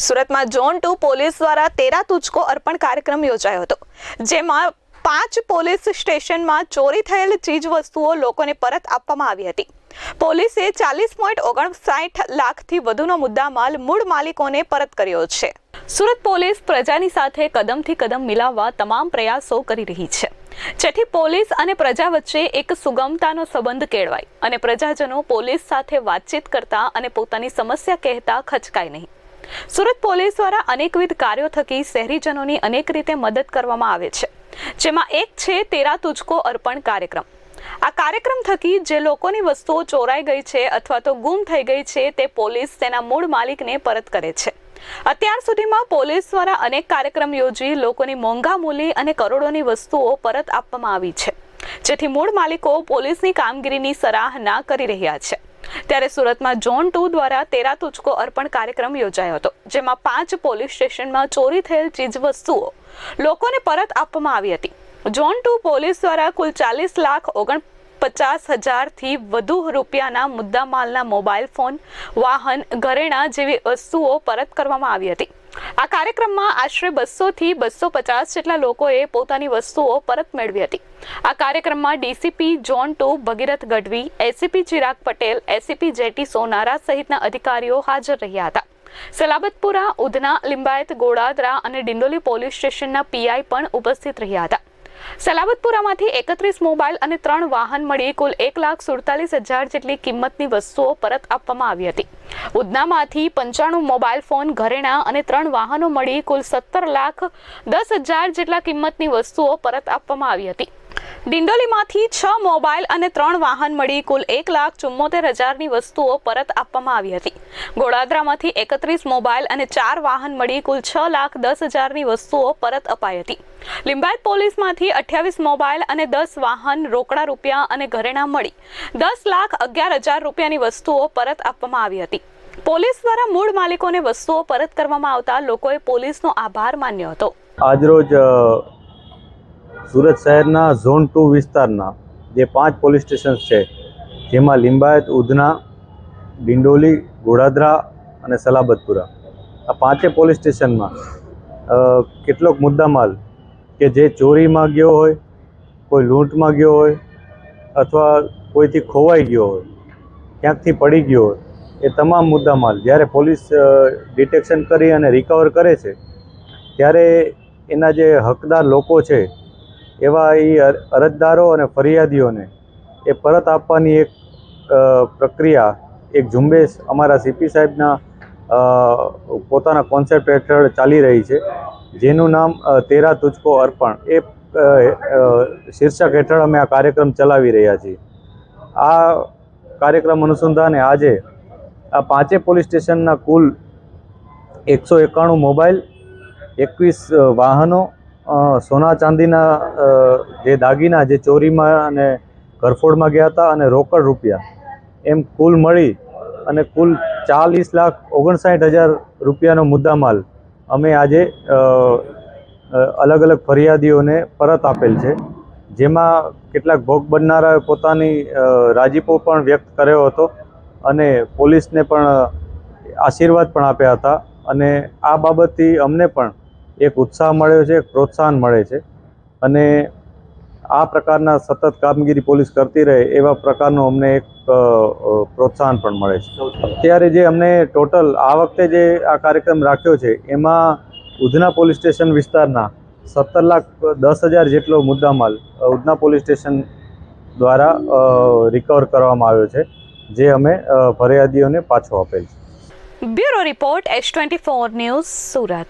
સુરતમાં zone two police દ્વારા તેરા તુચકો અર્પણ કાર્યક્રમ યોજાયો હતો, જેમાં પાંચ પોલીસ સ્ટેશનમાં ચોરી થયેલ ચીજ વસ્તુઓ લોકોને પરત આપવામાં આવી હતી. પોલીસે ચાલીસ પોઈન્ટ ઓગણસાઠ લાખથી વધુનો મુદ્દામાલ મૂળ માલિકોને પરત કર્યો છે. સુરત પોલીસ પ્રજાની સાથે કદમથી કદમ મિલાવવા તમામ પ્રયાસો કરી રહી છે. જેથી પોલીસ અને પ્રજા વચ્ચે એક સુગમતાનો સંબંધ કેળવાય અને પ્રજાજનો પોલીસ સાથે વાતચીત કરતા અને પોતાની સમસ્યા કહેતા ખચકાય નહીં. સુરત પોલીસ દ્વારા અનેકવિધ કાર્યો થકી શહેરીજનોની અનેક રીતે મદદ કરવામાં આવે છે. જેમાં એક છે તેરા તુજકો અર્પણ કાર્યક્રમ. આ કાર્યક્રમ થકી જે લોકોની વસ્તુઓ ચોરાઈ ગઈ છે અથવા તો ગુમ થઈ ગઈ છે તે પોલીસ તેના મૂળ માલિકને પરત કરે છે. અત્યાર સુધીમાં પોલીસ દ્વારા અનેક કાર્યક્રમ યોજી લોકોની મોંઘા મૂલી અને કરોડોની વસ્તુઓ પરત આપવામાં આવી છે. જેથી મૂળ માલિકો પોલીસની કામગીરીની સરાહના કરી રહ્યા છે. ત્યારે સુરતમાં ઝોન ટુ દ્વારા તેરા તુચકો અર્પણ કાર્યક્રમ યોજાયો હતો, જેમાં પાંચ પોલીસ સ્ટેશનમાં ચોરી થયેલ ચીજવસ્તુઓ લોકોને પરત આપવામાં આવી હતી. ઝોન ટુ પોલીસ દ્વારા કુલ ચાલીસ લાખ ઓગણ પચાસ હજારથી વધુ રૂપિયાના મુદ્દામાલના મોબાઈલ ફોન, વાહન, ઘરેણાં જેવી વસ્તુઓ પરત કરવામાં આવી હતી. આ કાર્યક્રમમાં આશરે બસોથી બસો પચાસ જેટલા લોકોએ પોતાની વસ્તુઓ પરત મેળવી હતી. આ કાર્યક્રમમાં DCP zone two, Bhagirath Gadhvi, ACP Chirag Patel, ACP JT Sonara સહિતના અધિકારીઓ હાજર રહ્યા હતા. સલાબતપુરા, ઉધના, લિંબાયત, ગોળાદરા અને ડિંડોલી પોલીસ સ્ટેશનના પીઆઈ પણ ઉપસ્થિત રહ્યા હતા. સલાબતપુરામાંથી એકત્રીસ મોબાઈલ અને ત્રણ વાહન મળી કુલ એક લાખ સુડતાલીસ હજાર જેટલી કિંમતની વસ્તુઓ પરત આપવામાં આવી હતી. ઉધનામાંથી પંચાણું મોબાઈલ ફોન, ઘરેણાં અને ત્રણ વાહનો મળી કુલ સત્તર લાખ દસ હજાર જેટલા કિંમતની વસ્તુઓ પરત આપવામાં આવી હતી. ડિંડોલીમાંથી છ મોબાઈલ અને ત્રણ વાહન મળી કુલ એક લાખ ચુમ્મોતેર હજારની વસ્તુઓ પરત આપવામાં આવી હતી. ગોળાદરામાંથી એકત્રીસ મોબાઈલ અને ચાર વાહન મળી કુલ છ લાખ દસ હજારની વસ્તુઓ પરત અપાઈ હતી. લિંબાયત પોલીસમાંથી અઠ્યાવીસ મોબાઈલ અને દસ વાહન રોકડા રૂપિયા અને ઘરેણા મળી. દસ લાખ અગિયાર હજાર રૂપિયાની વસ્તુઓ પરત આપવામાં આવી હતી. પોલીસ દ્વારા મૂળ માલિકોને વસ્તુઓ પરત કરવામાં આવતા લોકોએ પોલીસનો આભાર માન્યો હતો. આજરોજ સુરત શહેરના ઝોન ટુ વિસ્તારના જે પાંચ પોલીસ સ્ટેશન છે, જેમાં લિંબાયત, ઉધના, ડિંડોલી, ગોડાદરા અને સલાબતપુરા. આ પાંચે પોલીસ સ્ટેશનમાં કેટલોક મુદ્દામાલ કે જે ચોરીમાં ગયો હોય, કોઈ લૂંટમાં ગયો હોય, અથવા કોઈથી ખોવાઈ ગયો હોય, ક્યાંકથી પડી ગયો હોય, એ તમામ મુદ્દામાલ જ્યારે પોલીસ ડિટેક્શન કરી અને રિકવર કરે છે, ત્યારે એના જે હકદાર લોકો છે એવા એ અરજદારો અને ફરિયાદીઓને એ પરત આપવાની એક પ્રક્રિયા, એક ઝુંબેશ અમારા સીપી સાહેબના પોતાના કોન્સેપ્ટ હેઠળ ચાલી રહી છે, જેનું નામ તેરા તુચકો અર્પણ. એ શીર્ષક હેઠળ અમે આ કાર્યક્રમ ચલાવી રહ્યા છીએ. આ કાર્યક્રમ અનુસંધાને આજે આ પાંચે પોલીસ સ્ટેશનના કુલ એકસો એકાણું મોબાઈલ, એકવીસ વાહનો સોના ચાંદીના જે દાગીના, જે ચોરીમાં અને ઘરફોડમાં ગયા હતા અને રોકડ રૂપિયા, એમ કુલ મળી અને કુલ ચાલીસ લાખ ઓગણસાઠ હજાર રૂપિયાનો મુદ્દામાલ અમે આજે અલગ અલગ ફરિયાદીઓને પરત આપેલ છે. જેમાં કેટલાક ભોગ બનનારાએ પોતાની રાજીપો પણ વ્યક્ત કર્યો હતો અને પોલીસને પણ આશીર્વાદ પણ આપ્યા હતા અને આ બાબતથી અમને પણ એક ઉત્સાહ મળ્યો છે પ્રોત્સાહન મળે છે. અને આ પ્રકારના સતત કામગીરી પોલીસ કરતી રહે એવા પ્રકારનો અમને એક પ્રોત્સાહન પણ મળે છે. અત્યારે જે અમને ટોટલ આ વખતે જે આ કાર્યક્રમ રાખ્યો છે, એમાં ઉધના પોલીસ સ્ટેશન વિસ્તારના સત્તર લાખ દસ હજાર જેટલો મુદ્દામાલ ઉધના પોલીસ સ્ટેશન દ્વારા રિકવર કરવામાં આવ્યો છે, જે અમે ફરિયાદીઓને પાછો આપેલ છે. Bureau report S twenty four news Surat.